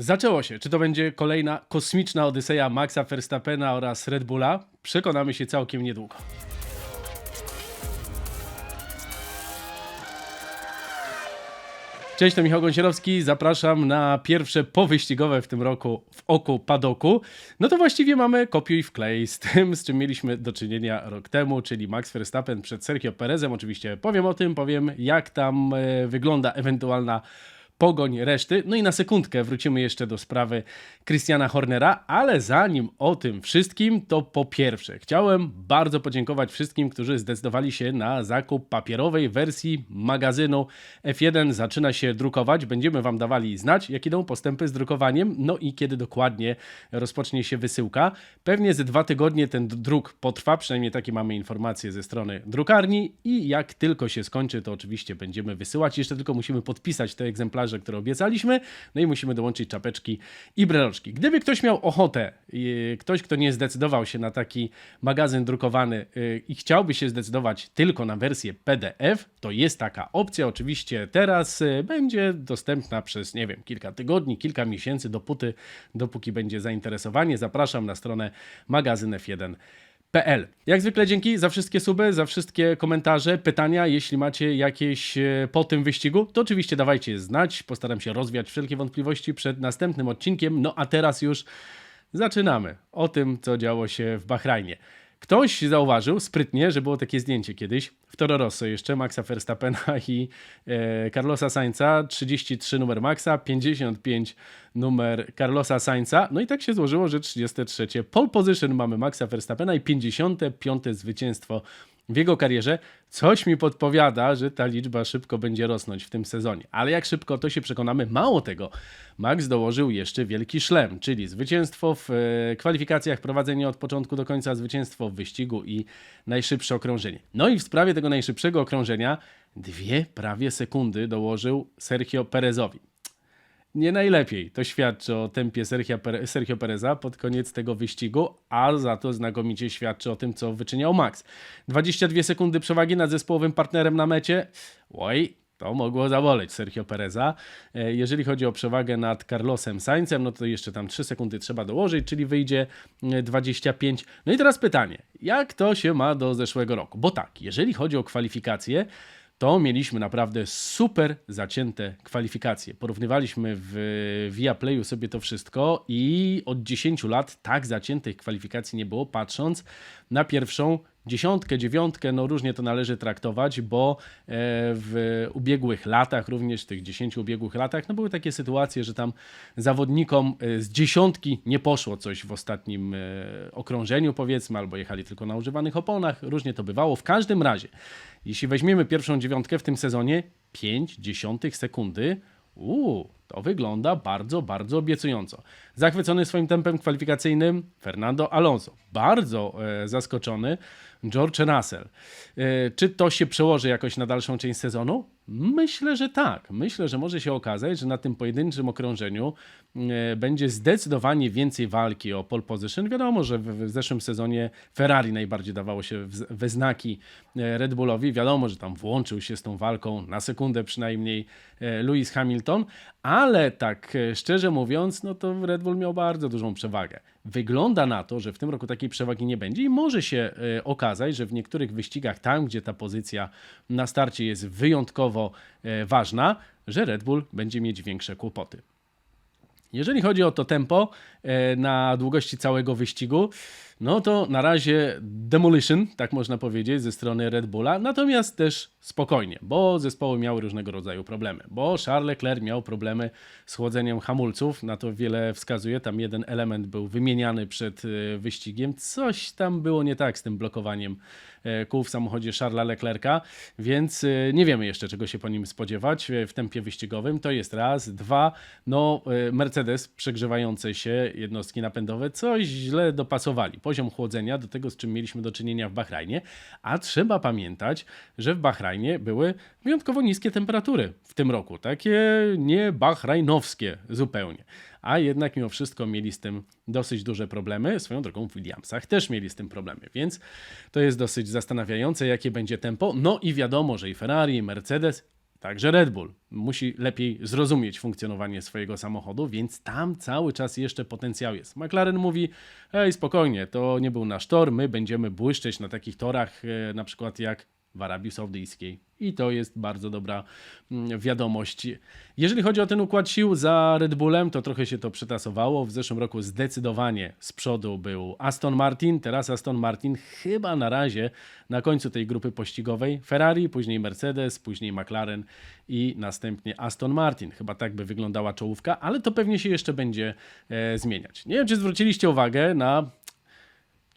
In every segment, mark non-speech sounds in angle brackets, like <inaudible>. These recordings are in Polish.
Zaczęło się. Czy to będzie kolejna kosmiczna odyseja Maxa Verstappena oraz Red Bulla? Przekonamy się całkiem niedługo. Cześć, to Michał Gąsierowski. Zapraszam na pierwsze powyścigowe w tym roku w oku padoku. No to właściwie mamy kopiuj wklej z tym, z czym mieliśmy do czynienia rok temu, czyli Max Verstappen przed Sergio Perezem. Oczywiście powiem o tym, powiem jak tam e, wygląda ewentualna pogoń reszty. No i na sekundkę wrócimy jeszcze do sprawy Christiana Hornera, ale zanim o tym wszystkim, to po pierwsze chciałem bardzo podziękować wszystkim, którzy zdecydowali się na zakup papierowej wersji magazynu F1. Zaczyna się drukować, będziemy Wam dawali znać, jak idą postępy z drukowaniem, no i kiedy dokładnie rozpocznie się wysyłka. Pewnie ze dwa tygodnie ten druk potrwa, przynajmniej takie mamy informacje ze strony drukarni i jak tylko się skończy, to oczywiście będziemy wysyłać. Jeszcze tylko musimy podpisać te egzemplarze, sprzedaży, które obiecaliśmy. No i musimy dołączyć czapeczki i breloczki. Gdyby ktoś miał ochotę, y, ktoś, kto nie zdecydował się na taki magazyn drukowany y, i chciałby się zdecydować tylko na wersję PDF, to jest taka opcja. Oczywiście teraz y, będzie dostępna przez, nie wiem, kilka tygodni, kilka miesięcy, dopóty, dopóki będzie zainteresowanie. Zapraszam na stronę magazynf1.pl. Jak zwykle dzięki za wszystkie suby, za wszystkie komentarze, pytania. Jeśli macie jakieś e, po tym wyścigu, to oczywiście dawajcie je znać. Postaram się rozwiać wszelkie wątpliwości przed następnym odcinkiem. No a teraz już zaczynamy o tym, co działo się w Bahrajnie. Ktoś zauważył sprytnie, że było takie zdjęcie kiedyś w Toro Rosso jeszcze Maxa Verstappena <laughs> i e, Carlosa Sainza, 33 numer Maxa, 55 numer Carlosa Sainza. No i tak się złożyło, że 33 pole position mamy Maxa Verstappena i 55 zwycięstwo w jego karierze. Coś mi podpowiada, że ta liczba szybko będzie rosnąć w tym sezonie. Ale jak szybko, to się przekonamy. Mało tego, Max dołożył jeszcze wielki szlem, czyli zwycięstwo w e, kwalifikacjach, prowadzenie od początku do końca, zwycięstwo w wyścigu i najszybsze okrążenie. No i w sprawie tego najszybszego okrążenia dwie prawie sekundy dołożył Sergio Perezowi nie najlepiej. To świadczy o tempie Sergio, Sergio Pereza pod koniec tego wyścigu, a za to znakomicie świadczy o tym, co wyczyniał Max. 22 sekundy przewagi nad zespołowym partnerem na mecie. Oj, to mogło zaboleć Sergio Pereza. E, Jeżeli chodzi o przewagę nad Carlosem Saincem, no to jeszcze tam 3 sekundy trzeba dołożyć, czyli wyjdzie e, 25. No i teraz pytanie, jak to się ma do zeszłego roku? Bo tak, jeżeli chodzi o kwalifikacje, to mieliśmy naprawdę super zacięte kwalifikacje. Porównywaliśmy w Viaplayu sobie to wszystko i od 10 lat tak zaciętych kwalifikacji nie było, patrząc na pierwszą dziesiątkę, dziewiątkę, no różnie to należy traktować, bo e, w ubiegłych latach, również w tych 10 ubiegłych latach, no były takie sytuacje, że tam zawodnikom e, z dziesiątki nie poszło coś w ostatnim e, okrążeniu, powiedzmy, albo jechali tylko na używanych oponach, różnie to bywało. W każdym razie, jeśli weźmiemy pierwszą dziewiątkę w tym sezonie, 5 dziesiątych sekundy, uuu, to wygląda bardzo, bardzo obiecująco. Zachwycony swoim tempem kwalifikacyjnym Fernando Alonso. Bardzo e, zaskoczony George Russell. E, czy to się przełoży jakoś na dalszą część sezonu? Myślę, że tak. Myślę, że może się okazać, że na tym pojedynczym okrążeniu e, będzie zdecydowanie więcej walki o pole position. Wiadomo, że w, w zeszłym sezonie Ferrari najbardziej dawało się w, we znaki e, Red Bullowi. Wiadomo, że tam włączył się z tą walką na sekundę przynajmniej e, Lewis Hamilton, ale tak e, szczerze mówiąc, no to Red Bull miał bardzo dużą przewagę. Wygląda na to, że w tym roku takiej przewagi nie będzie i może się e, okazać, że w niektórych wyścigach, tam gdzie ta pozycja na starcie jest wyjątkowo e, ważna, że Red Bull będzie mieć większe kłopoty. Jeżeli chodzi o to tempo na długości całego wyścigu, no to na razie demolition, tak można powiedzieć, ze strony Red Bulla, natomiast też spokojnie, bo zespoły miały różnego rodzaju problemy, bo Charles Leclerc miał problemy z chłodzeniem hamulców, na to wiele wskazuje, tam jeden element był wymieniany przed e, wyścigiem, coś tam było nie tak z tym blokowaniem e, kół w samochodzie Charlesa Leclerca, więc e, nie wiemy jeszcze czego się po nim spodziewać w tempie wyścigowym, to jest raz, dwa, no Mercedes przegrzewające się jednostki napędowe coś źle dopasowali, poziom chłodzenia do tego z czym mieliśmy do czynienia w Bahrajnie, a trzeba pamiętać, że w Bahrajnie były wyjątkowo niskie temperatury w tym roku, takie nie bahrajnowskie zupełnie a jednak mimo wszystko mieli z tym dosyć duże problemy. Swoją drogą w Williamsach też mieli z tym problemy, więc to jest dosyć zastanawiające, jakie będzie tempo. No i wiadomo, że i Ferrari, i Mercedes Także Red Bull musi lepiej zrozumieć funkcjonowanie swojego samochodu, więc tam cały czas jeszcze potencjał jest. McLaren mówi: Ej, spokojnie, to nie był nasz tor, my będziemy błyszczeć na takich torach, e, na przykład jak w Arabii Saudyjskiej. I to jest bardzo dobra mm, wiadomość. Jeżeli chodzi o ten układ sił za Red Bullem, to trochę się to przetasowało. W zeszłym roku zdecydowanie z przodu był Aston Martin, teraz Aston Martin chyba na razie na końcu tej grupy pościgowej Ferrari, później Mercedes, później McLaren i następnie Aston Martin. Chyba tak by wyglądała czołówka, ale to pewnie się jeszcze będzie e, zmieniać. Nie wiem, czy zwróciliście uwagę na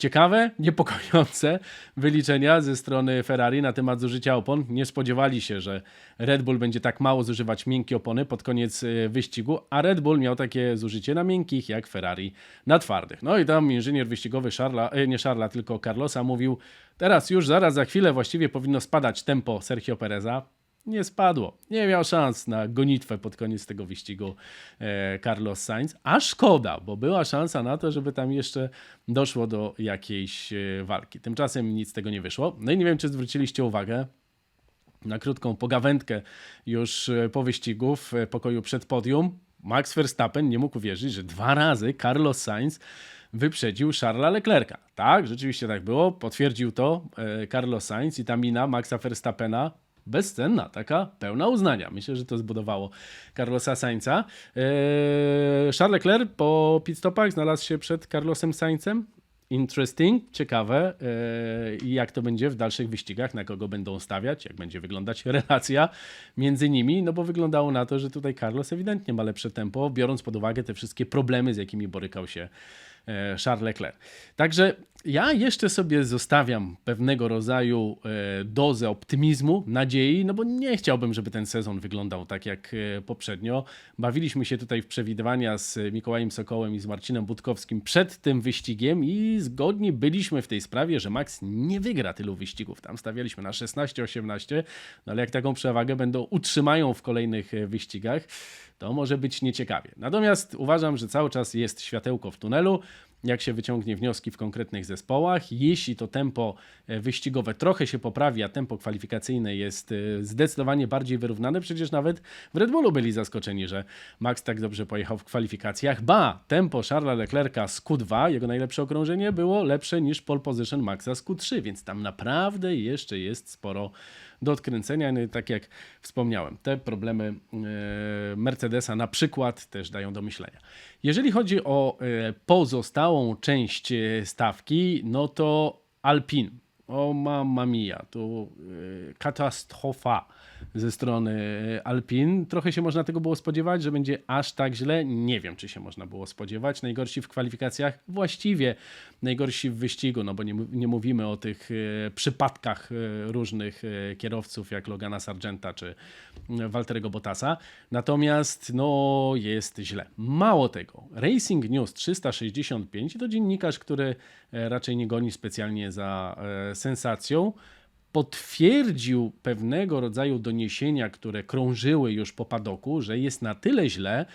Ciekawe, niepokojące wyliczenia ze strony Ferrari na temat zużycia opon. Nie spodziewali się, że Red Bull będzie tak mało zużywać miękkie opony pod koniec y, wyścigu, a Red Bull miał takie zużycie na miękkich jak Ferrari na twardych. No i tam inżynier wyścigowy Charla, e, nie Charla, tylko Carlosa mówił, teraz już zaraz za chwilę właściwie powinno spadać tempo Sergio Pereza nie spadło. Nie miał szans na gonitwę pod koniec tego wyścigu e, Carlos Sainz, a szkoda, bo była szansa na to, żeby tam jeszcze doszło do jakiejś e, walki. Tymczasem nic z tego nie wyszło. No i nie wiem, czy zwróciliście uwagę na krótką pogawędkę już e, po wyścigu w pokoju przed podium. Max Verstappen nie mógł wierzyć, że dwa razy Carlos Sainz wyprzedził Charlesa Leclerca. Tak, rzeczywiście tak było. Potwierdził to Carlos Sainz i ta mina Maxa Verstappena bezcenna, taka pełna uznania. Myślę, że to zbudowało Carlosa Sainza. Eee, Charles Leclerc po pitstopach znalazł się przed Carlosem Sainzem. Interesting, ciekawe, eee, jak to będzie w dalszych wyścigach, na kogo będą stawiać, jak będzie wyglądać <laughs> relacja między nimi, no bo wyglądało na to, że tutaj Carlos ewidentnie ma lepsze tempo, biorąc pod uwagę te wszystkie problemy, z jakimi borykał się e, Charles Leclerc. Także ja jeszcze sobie zostawiam pewnego rodzaju e, dozę optymizmu, nadziei, no bo nie chciałbym, żeby ten sezon wyglądał tak jak e, poprzednio. Bawiliśmy się tutaj w przewidywania z Mikołajem Sokołem i z Marcinem Budkowskim przed tym wyścigiem i zgodni byliśmy w tej sprawie, że Max nie wygra tylu wyścigów. Tam stawialiśmy na 16-18, no ale jak taką przewagę będą utrzymają w kolejnych e, wyścigach, to może być nieciekawie. Natomiast uważam, że cały czas jest światełko w tunelu jak się wyciągnie wnioski w konkretnych zespołach. Jeśli to tempo e, wyścigowe trochę się poprawi, a tempo kwalifikacyjne jest e, zdecydowanie bardziej wyrównane, przecież nawet w Red Bullu byli zaskoczeni, że Max tak dobrze pojechał w kwalifikacjach. Ba, tempo Charlesa Leclerca z Q2, jego najlepsze okrążenie, było lepsze niż pole position Maxa z Q3, więc tam naprawdę jeszcze jest sporo do odkręcenia. No i tak jak wspomniałem, te problemy e, Mercedesa na przykład też dają do myślenia. Jeżeli chodzi o e, pozostałą część e, stawki, no to Alpin. O mamma mia, to katastrofa ze strony Alpin. Trochę się można tego było spodziewać, że będzie aż tak źle. Nie wiem, czy się można było spodziewać. Najgorsi w kwalifikacjach, właściwie najgorsi w wyścigu, no bo nie, nie mówimy o tych e, przypadkach e, różnych e, kierowców, jak Logana Sargenta czy Walterego Bottasa. Natomiast no jest źle. Mało tego, Racing News 365 to dziennikarz, który raczej nie goni specjalnie za sensacją potwierdził pewnego rodzaju doniesienia, które krążyły już po padoku, że jest na tyle źle,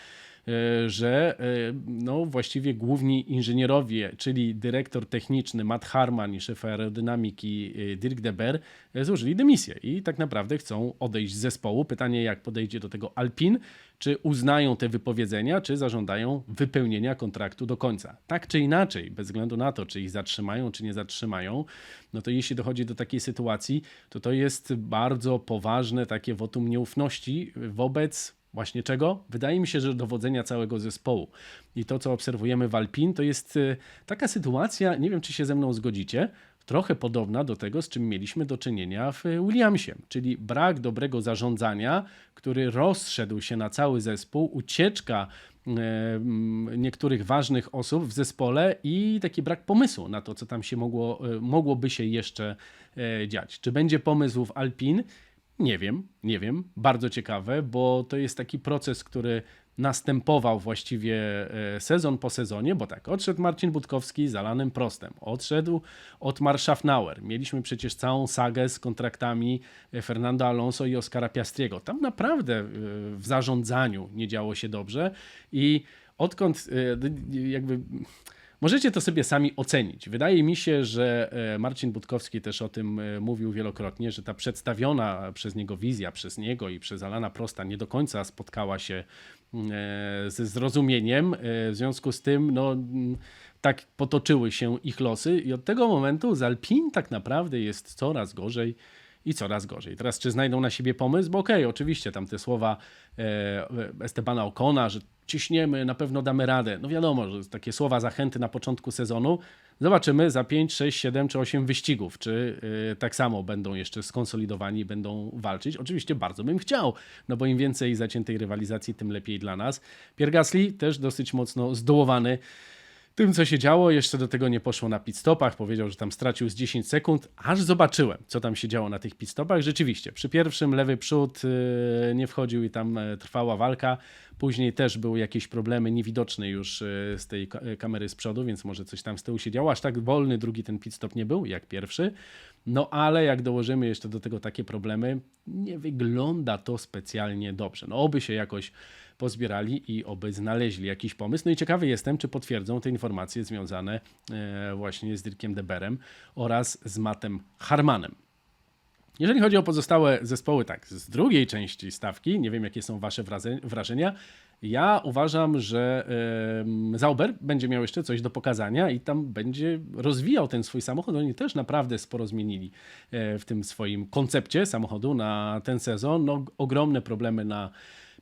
że e, no, właściwie główni inżynierowie, czyli dyrektor techniczny Matt Harman i szef aerodynamiki e, Dirk Deber złożyli dymisję i tak naprawdę chcą odejść z zespołu. Pytanie, jak podejdzie do tego Alpin, czy uznają te wypowiedzenia, czy zażądają wypełnienia kontraktu do końca. Tak czy inaczej, bez względu na to, czy ich zatrzymają, czy nie zatrzymają, no to jeśli dochodzi do takiej sytuacji, to to jest bardzo poważne takie wotum nieufności wobec Właśnie czego? Wydaje mi się, że dowodzenia całego zespołu. I to, co obserwujemy w Alpin, to jest y, taka sytuacja, nie wiem, czy się ze mną zgodzicie, trochę podobna do tego, z czym mieliśmy do czynienia w Williamsie, czyli brak dobrego zarządzania, który rozszedł się na cały zespół, ucieczka e, niektórych ważnych osób w zespole i taki brak pomysłu na to, co tam się mogło, e, mogłoby się jeszcze dziać. Czy będzie pomysł w Alpin? Nie wiem, nie wiem. Bardzo ciekawe, bo to jest taki proces, który następował właściwie e, sezon po sezonie, bo tak, odszedł Marcin Budkowski z Alanem Prostem, odszedł Otmar Schaffnauer. Mieliśmy przecież całą sagę z kontraktami e, Fernando Alonso i Oscara Piastriego. Tam naprawdę e, w zarządzaniu nie działo się dobrze i odkąd jakby Możecie to sobie sami ocenić. Wydaje mi się, że e, Marcin Budkowski też o tym e, mówił wielokrotnie, że ta przedstawiona przez niego wizja, przez niego i przez Alana Prosta nie do końca spotkała się e, ze zrozumieniem. W związku z tym, no, tak potoczyły się ich losy i od tego momentu z Alpin tak naprawdę jest coraz gorzej i coraz gorzej. Teraz czy znajdą na siebie pomysł? Bo okej, oczywiście tam te słowa e, Estebana Okona, że ciśniemy, na pewno damy radę. No wiadomo, że takie słowa zachęty na początku sezonu. Zobaczymy za 5, 6, 7 czy 8 wyścigów, czy e, tak samo będą jeszcze skonsolidowani, będą walczyć. Oczywiście bardzo bym chciał, no bo im więcej zaciętej rywalizacji, tym lepiej dla nas. Pierre Gasly też dosyć mocno zdołowany tym, co się działo. Jeszcze do tego nie poszło na pit stopach. Powiedział, że tam stracił z 10 sekund, aż zobaczyłem, co tam się działo na tych pit stopach. Rzeczywiście, przy pierwszym lewy przód yy, nie wchodził i tam e, trwała walka. Później też były jakieś problemy niewidoczne już e, z tej ka- kamery z przodu, więc może coś tam z tyłu się działo. Aż tak wolny drugi ten pit stop nie był, jak pierwszy. No ale jak dołożymy jeszcze do tego takie problemy, nie wygląda to specjalnie dobrze. No oby się jakoś pozbierali i oby znaleźli jakiś pomysł. No i ciekawy jestem, czy potwierdzą te informacje związane e, właśnie z Dirkiem Deberem oraz z Mattem Harmanem. Jeżeli chodzi o pozostałe zespoły, tak, z drugiej części stawki, nie wiem jakie są Wasze wrażenia. Ja uważam, że Zauber będzie miał jeszcze coś do pokazania i tam będzie rozwijał ten swój samochód. Oni też naprawdę sporo zmienili e, w tym swoim koncepcie samochodu na ten sezon. No, ogromne problemy na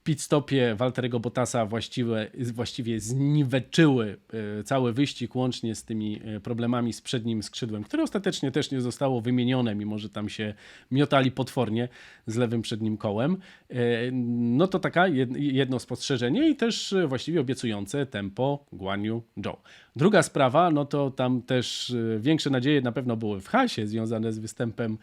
pit stopie Walterego Bottasa właściwie, właściwie zniweczyły e, cały wyścig łącznie z tymi e, problemami z przednim skrzydłem, które ostatecznie też nie zostało wymienione, mimo że tam się miotali potwornie z lewym przednim kołem. E, No to taka jed- jedno spostrzeżenie i też właściwie obiecujące tempo Guan Yu Zhou. Druga sprawa, no to tam też większe nadzieje na pewno były w hasie związane z występem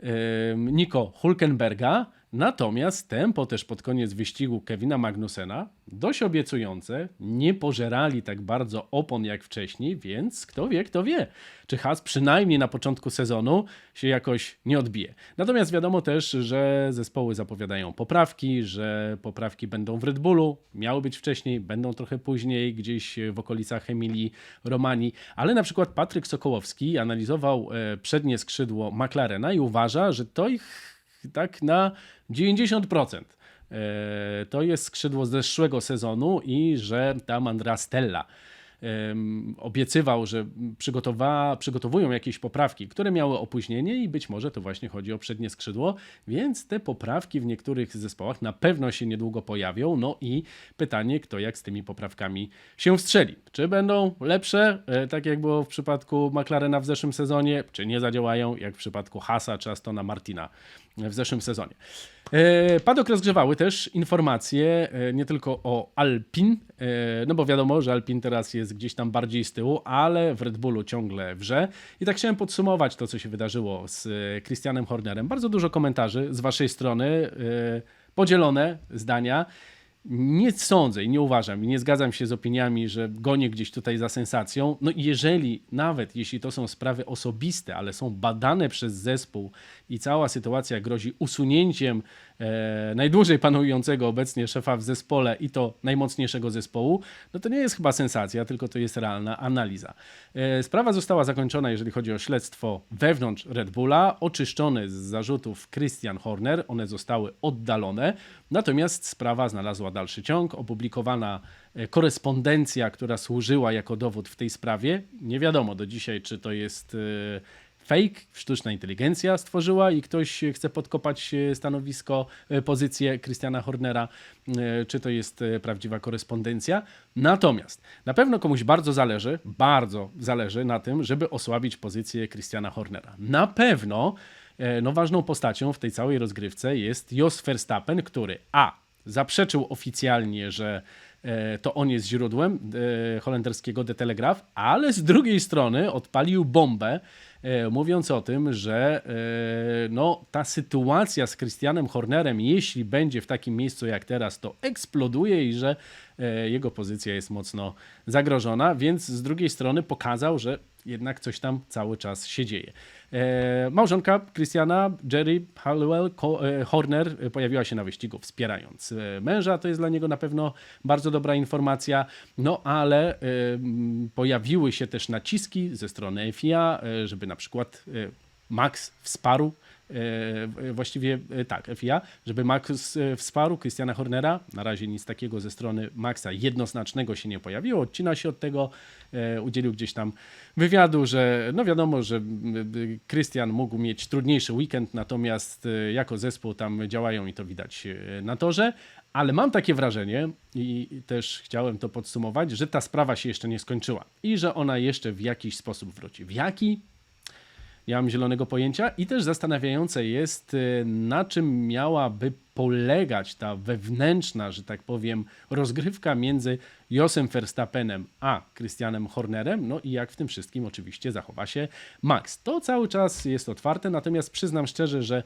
em, Nico Hulkenberga. Natomiast tempo też pod koniec wyścigu Kevina Magnusena dość obiecujące. Nie pożerali tak bardzo opon jak wcześniej, więc kto wie, kto wie, czy Haas przynajmniej na początku sezonu się jakoś nie odbije. Natomiast wiadomo też, że zespoły zapowiadają poprawki, że poprawki będą w Red Bullu, miały być wcześniej, będą trochę później, gdzieś w okolicach Emilii Romani, ale na przykład Patryk Sokołowski analizował e, przednie skrzydło McLarena i uważa, że to ich tak na 90%. E, To jest skrzydło z zeszłego sezonu i że tam Andra Stella em, obiecywał, że przygotowa, przygotowują jakieś poprawki, które miały opóźnienie i być może to właśnie chodzi o przednie skrzydło, więc te poprawki w niektórych zespołach na pewno się niedługo pojawią. No i pytanie, kto jak z tymi poprawkami się wstrzeli. Czy będą lepsze, e, tak jak było w przypadku McLarena w zeszłym sezonie, czy nie zadziałają, jak w przypadku Hasa czy Astona Martina w zeszłym sezonie. E, Padok rozgrzewały też informacje e, nie tylko o Alpin, no bo wiadomo, że Alpin teraz jest gdzieś tam bardziej z tyłu, ale w Red Bullu ciągle wrze. I tak chciałem podsumować to, co się wydarzyło z e, Christianem Hornerem. Bardzo dużo komentarzy z waszej strony, e, podzielone zdania. Nie sądzę i nie uważam i nie zgadzam się z opiniami, że gonię gdzieś tutaj za sensacją. No i jeżeli, nawet jeśli to są sprawy osobiste, ale są badane przez zespół i cała sytuacja grozi usunięciem najdłużej panującego obecnie szefa w zespole i to najmocniejszego zespołu, no to nie jest chyba sensacja, tylko to jest realna analiza. E, sprawa została zakończona, jeżeli chodzi o śledztwo wewnątrz Red Bulla, oczyszczone z zarzutów Christian Horner, one zostały oddalone, natomiast sprawa znalazła dalszy ciąg, opublikowana e, korespondencja, która służyła jako dowód w tej sprawie. Nie wiadomo do dzisiaj, czy to jest e, fake, sztuczna inteligencja stworzyła i ktoś chce podkopać e, stanowisko, e, pozycję Christiana Hornera, e, czy to jest prawdziwa korespondencja. Natomiast na pewno komuś bardzo zależy, bardzo zależy na tym, żeby osłabić pozycję Christiana Hornera. Na pewno no, ważną postacią w tej całej rozgrywce jest Jos Verstappen, który a. zaprzeczył oficjalnie, że to on jest źródłem holenderskiego The Telegraph, ale z drugiej strony odpalił bombę mówiąc o tym, że e, no, ta sytuacja z Christianem Hornerem, jeśli będzie w takim miejscu jak teraz, to eksploduje i że e, jego pozycja jest mocno zagrożona, więc z drugiej strony pokazał, że jednak coś tam cały czas się dzieje. E, małżonka Christiana, Jerry e, Horner e, pojawiła się na wyścigu wspierając e, męża, to jest dla niego na pewno bardzo dobra informacja, no ale e, pojawiły się też naciski ze strony FIA, e, żeby na przykład e, Max wsparł e, właściwie e, tak, FIA, żeby Max wsparł Christiana Hornera. Na razie nic takiego ze strony Maxa jednoznacznego się nie pojawiło. Odcina się od tego, udzielił gdzieś tam wywiadu, że no wiadomo, że Christian mógł mieć trudniejszy weekend, natomiast jako zespół tam działają i to widać na torze. Ale mam takie wrażenie i też chciałem to podsumować, że ta sprawa się jeszcze nie skończyła i że ona jeszcze w jakiś sposób wróci. W jaki? Nie mam zielonego pojęcia i też zastanawiające jest, y, na czym miałaby polegać ta wewnętrzna, że tak powiem, rozgrywka między Josem Verstappenem a Christianem Hornerem, no i jak w tym wszystkim oczywiście zachowa się Max. To cały czas jest otwarte, natomiast przyznam szczerze, że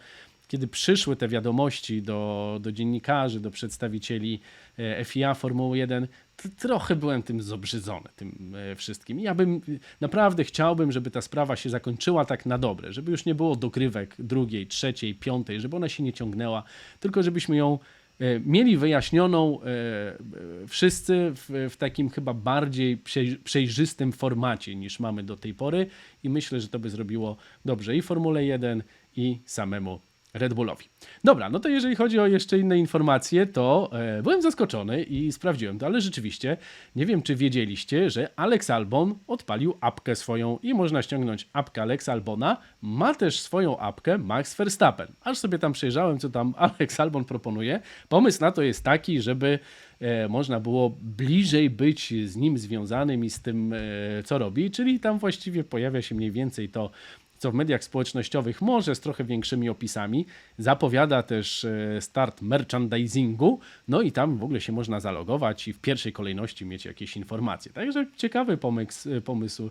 kiedy przyszły te wiadomości do, do dziennikarzy, do przedstawicieli e, FIA Formuły 1, to trochę byłem tym zobrzydzony, tym e, wszystkim. Ja bym naprawdę chciałbym, żeby ta sprawa się zakończyła tak na dobre, żeby już nie było dogrywek drugiej, trzeciej, piątej, żeby ona się nie ciągnęła, tylko żebyśmy ją e, mieli wyjaśnioną wszyscy w, w takim chyba bardziej przej- przejrzystym formacie niż mamy do tej pory i myślę, że to by zrobiło dobrze i Formule 1 i samemu Red Bullowi. Dobra, no to jeżeli chodzi o jeszcze inne informacje, to e, byłem zaskoczony i sprawdziłem to, ale rzeczywiście nie wiem, czy wiedzieliście, że Alex Albon odpalił apkę swoją i można ściągnąć apkę Alex Albona. Ma też swoją apkę Max Verstappen. Aż sobie tam przejrzałem, co tam <laughs> Alex Albon proponuje. Pomysł na to jest taki, żeby e, można było bliżej być z nim związanym i z tym, e, co robi, czyli tam właściwie pojawia się mniej więcej to, co w mediach społecznościowych może z trochę większymi opisami. Zapowiada też e, start merchandisingu, no i tam w ogóle się można zalogować i w pierwszej kolejności mieć jakieś informacje. Także ciekawy pomysł, pomysł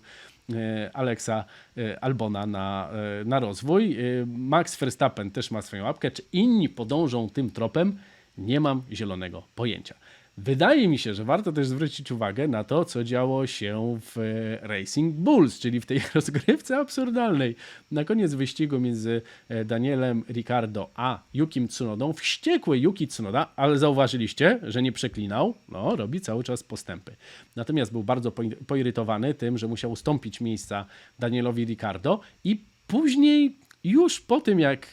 e, Alexa e, Albona na, e, na rozwój. E, Max Verstappen też ma swoją łapkę. Czy inni podążą tym tropem? Nie mam zielonego pojęcia. Wydaje mi się, że warto też zwrócić uwagę na to, co działo się w e, Racing Bulls, czyli w tej <laughs> rozgrywce absurdalnej. Na koniec wyścigu między e, Danielem Ricardo a Yukim Tsunodą, wściekły Yuki Tsunoda, ale zauważyliście, że nie przeklinał, no, robi cały czas postępy. Natomiast był bardzo poi- poirytowany tym, że musiał ustąpić miejsca Danielowi Ricardo i później już po tym, jak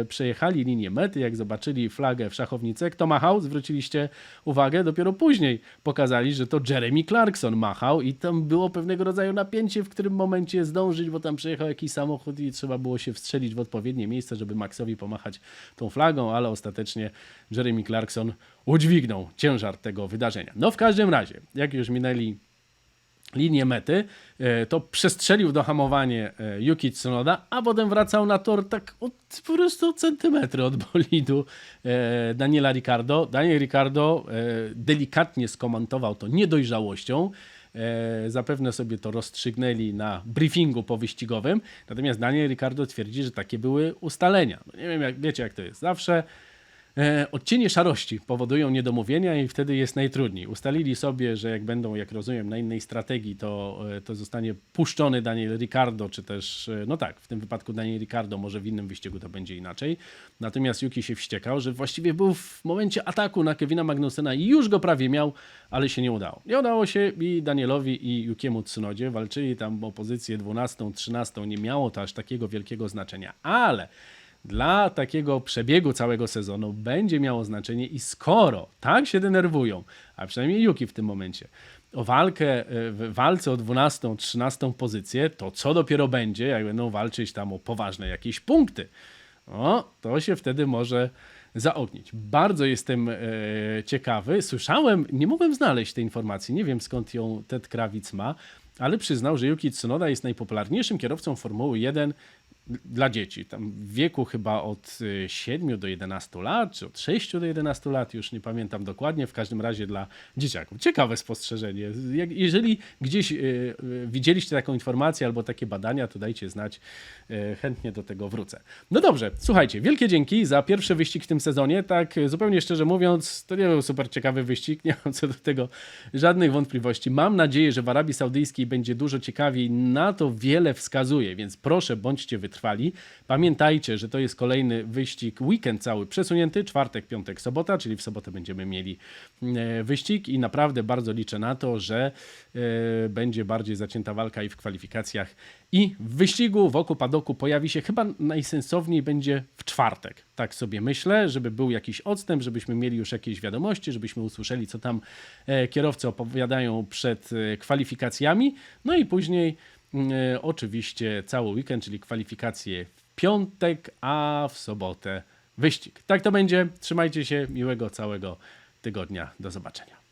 e, przejechali linię mety, jak zobaczyli flagę w szachownicy, kto machał, zwróciliście uwagę, dopiero później pokazali, że to Jeremy Clarkson machał i tam było pewnego rodzaju napięcie, w którym momencie zdążyć, bo tam przejechał jakiś samochód i trzeba było się wstrzelić w odpowiednie miejsce, żeby Maxowi pomachać tą flagą, ale ostatecznie Jeremy Clarkson udźwignął ciężar tego wydarzenia. No w każdym razie, jak już minęli linię mety, e, to przestrzelił do hamowanie e, Yuki Tsunoda, a potem wracał na tor tak od, po prostu centymetry od bolidu e, Daniela Ricardo. Daniel Ricardo delikatnie skomentował to niedojrzałością. Zapewne sobie to rozstrzygnęli na briefingu powyścigowym. Natomiast Daniel Ricardo twierdzi, że takie były ustalenia. No nie wiem, jak wiecie, jak to jest. Zawsze odcienie szarości powodują niedomówienia i wtedy jest najtrudniej. Ustalili sobie, że jak będą, jak rozumiem, na innej strategii, to, e, to zostanie puszczony Daniel Ricardo, czy też, e, no tak, w tym wypadku Daniel Ricardo, może w innym wyścigu to będzie inaczej. Natomiast Yuki się wściekał, że właściwie był w momencie ataku na Kevina Magnusena i już go prawie miał, ale się nie udało. Nie udało się i Danielowi i Yukiemu Tsunodzie walczyli tam o pozycję 12, 13, nie miało to aż takiego wielkiego znaczenia, ale dla takiego przebiegu całego sezonu będzie miało znaczenie i skoro tak się denerwują, a przynajmniej Yuki w tym momencie, o walkę, e, w walce o 12, 13 pozycję, to co dopiero będzie, jak będą walczyć tam o poważne jakieś punkty. To się wtedy może zaognić. Bardzo jestem e, ciekawy. Słyszałem, nie mogłem znaleźć tej informacji, nie wiem skąd ją Ted Krawic ma, ale przyznał, że Yuki Tsunoda jest najpopularniejszym kierowcą Formuły 1 dla dzieci. Tam w wieku chyba od y, 7 do 11 lat, czy od 6 do 11 lat, już nie pamiętam dokładnie, w każdym razie dla dzieciaków. Ciekawe spostrzeżenie. Jeżeli gdzieś y, y, widzieliście taką informację albo takie badania, to dajcie znać, y, chętnie do tego wrócę. No dobrze, słuchajcie, wielkie dzięki za pierwszy wyścig w tym sezonie. Tak y, zupełnie szczerze mówiąc, to nie był super ciekawy wyścig, <laughs> nie mam co do tego żadnych wątpliwości. Mam nadzieję, że w Arabii Saudyjskiej będzie dużo ciekawiej. Na to wiele wskazuje, więc proszę bądźcie wytrwali. Pamiętajcie, że to jest kolejny wyścig, weekend cały przesunięty, czwartek, piątek, sobota, czyli w sobotę będziemy mieli e, wyścig i naprawdę bardzo liczę na to, że e, będzie bardziej zacięta walka i w kwalifikacjach i w wyścigu wokół padoku pojawi się chyba najsensowniej będzie w czwartek. Tak sobie myślę, żeby był jakiś odstęp, żebyśmy mieli już jakieś wiadomości, żebyśmy usłyszeli, co tam e, kierowcy opowiadają przed kwalifikacjami. No i później oczywiście cały weekend, czyli kwalifikacje w piątek, a w sobotę wyścig. Tak to będzie. Trzymajcie się. Miłego całego tygodnia. Do zobaczenia.